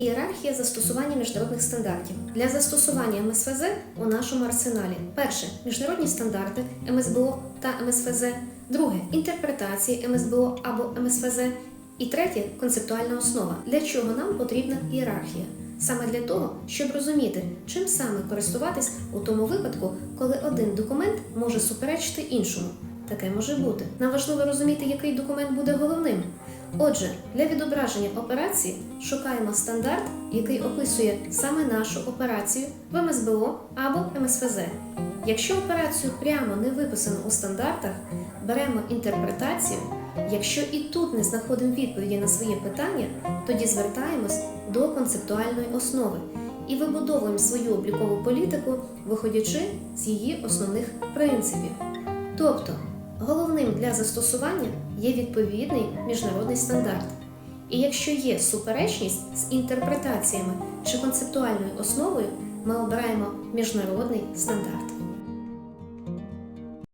Ієрархія застосування міжнародних стандартів для застосування МСФЗ у нашому арсеналі. Перше міжнародні стандарти МСБО та МСФЗ. Друге інтерпретації МСБО або МСФЗ. І третє концептуальна основа. Для чого нам потрібна ієрархія? Саме для того, щоб розуміти, чим саме користуватись у тому випадку, коли один документ може суперечити іншому. Таке може бути. Нам важливо розуміти, який документ буде головним. Отже, для відображення операції шукаємо стандарт, який описує саме нашу операцію в МСБО або МСФЗ. Якщо операцію прямо не виписано у стандартах, беремо інтерпретацію. Якщо і тут не знаходимо відповіді на своє питання, тоді звертаємось до концептуальної основи і вибудовуємо свою облікову політику, виходячи з її основних принципів. Тобто, головним для застосування є відповідний міжнародний стандарт. І якщо є суперечність з інтерпретаціями чи концептуальною основою, ми обираємо міжнародний стандарт.